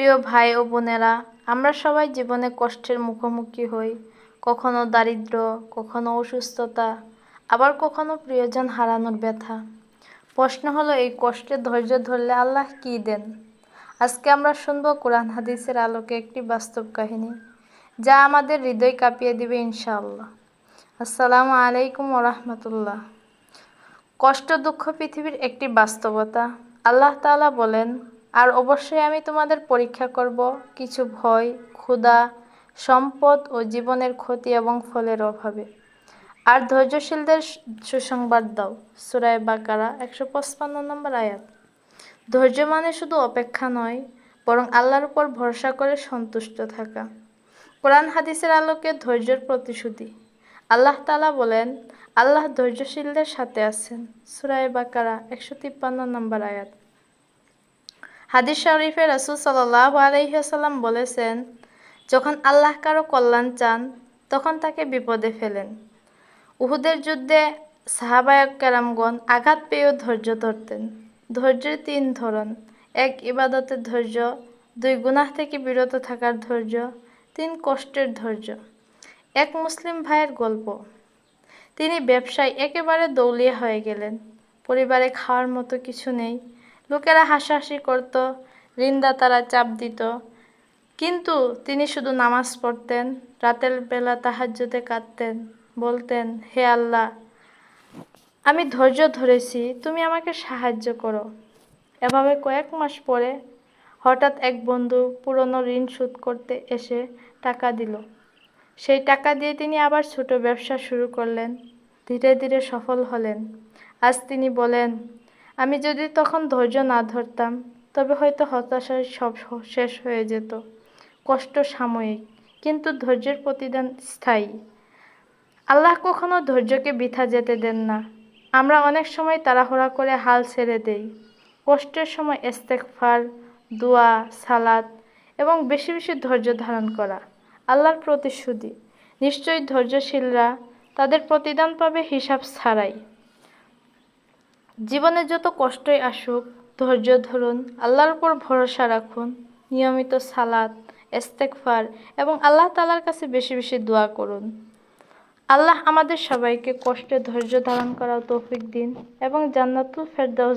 প্রিয় ভাই ও বোনেরা, আমরা সবাই জীবনে কষ্টের মুখোমুখি হই। কখনো দারিদ্র, কখনো অসুস্থতা, আবার কখনো প্রিয়জন হারানোর ব্যথা। প্রশ্ন হলো, এই কষ্টে ধৈর্য ধরলে আল্লাহ কী দেন? আজকে আমরা শুনব কোরআন হাদিসের আলোকে একটি বাস্তব কাহিনী, যা আমাদের হৃদয় কাঁপিয়ে দিবে ইনশাআল্লাহ। আসসালামু আলাইকুম ওরহমতুল্লাহ কষ্ট দুঃখ পৃথিবীর একটি বাস্তবতা। আল্লাহ তাআলা বলেন আর অবশ্যই আমি তোমাদের পরীক্ষা করব কিছু ভয়, ক্ষুধা, সম্পদ ও জীবনের ক্ষতি এবং ফলের অভাবে। আর ধৈর্যশীলদের সুসংবাদ দাও, সুরায় বাকারা একশো পঁচপান্ন নম্বর আয়াত। ধৈর্য মানে শুধু অপেক্ষা নয়, বরং আল্লাহর উপর ভরসা করে সন্তুষ্ট থাকা। কোরআন হাদিসের আলোকে ধৈর্যের প্রতিশ্রুতি। আল্লাহ তালা বলেন, আল্লাহ ধৈর্যশীলদের সাথে আছেন। সুরায় বাকারা একশো তিপ্পান্ন নম্বর আয়াত। হাদিস শরীফে রাসুল সাল্লাহ আলহিহাসাল্লাম বলেছেন, যখন আল্লাহ কারও কল্যাণ চান, তখন তাকে বিপদে ফেলেন। উহুদের যুদ্ধে সাহাবায়ক কেরামগণ আঘাত পেয়েও ধৈর্য ধরতেন। ধৈর্যের তিন ধরন, এক, ইবাদতের ধৈর্য, দুই, গুনাহ থেকে বিরত থাকার ধৈর্য, তিন, কষ্টের ধৈর্য। এক মুসলিম ভাইয়ের গল্প, তিনি ব্যবসায় একেবারে দৌলিয়া হয়ে গেলেন, পরিবারে খাওয়ার মতো কিছু নেই লোকেরা হাসাহাসি করত ঋণদাতারা চাপ দিত। কিন্তু তিনি শুধু নামাজ পড়তেন, রাতের বেলা তাহাজ্জুদে কাঁদতেন, বলতেন, হে আল্লাহ, আমি ধৈর্য ধরেছি, তুমি আমাকে সাহায্য করো। এভাবে কয়েক মাস পরে হঠাৎ এক বন্ধু পুরনো ঋণ শোধ করতে এসে টাকা দিল। সেই টাকা দিয়ে তিনি আবার ছোট ব্যবসা শুরু করলেন, ধীরে ধীরে সফল হলেন। আজ তিনি বলেন আমি যদি তখন ধৈর্য না ধরতাম, তবে হয়তো হতাশায় সব শেষ হয়ে যেত। কষ্ট সাময়িক, কিন্তু ধৈর্যের প্রতিদান স্থায়ী। আল্লাহ কখনো ধৈর্যকে বৃথা যেতে দেন না। আমরা অনেক সময় তাড়াহুড়া করে হাল ছেড়ে দেই। কষ্টের সময় ইস্তেকফার দোয়া সালাদ এবং বেশি বেশি ধৈর্য ধারণ করা আল্লাহর প্রতিশ্রুতি। নিশ্চয়ই ধৈর্যশীলরা তাদের প্রতিদান পাবে হিসাব ছাড়াই। জীবনে যত কষ্টই আসুক, ধৈর্য ধরুন, আল্লাহর উপর ভরসা রাখুন, নিয়মিত সালাদ এস্তেকফার এবং আল্লাহ তালার কাছে বেশি বেশি দোয়া করুন। আল্লাহ আমাদের সবাইকে কষ্টে ধৈর্য ধারণ করার তৌফিক দিন এবং জান্নাতুল ফেরদাউস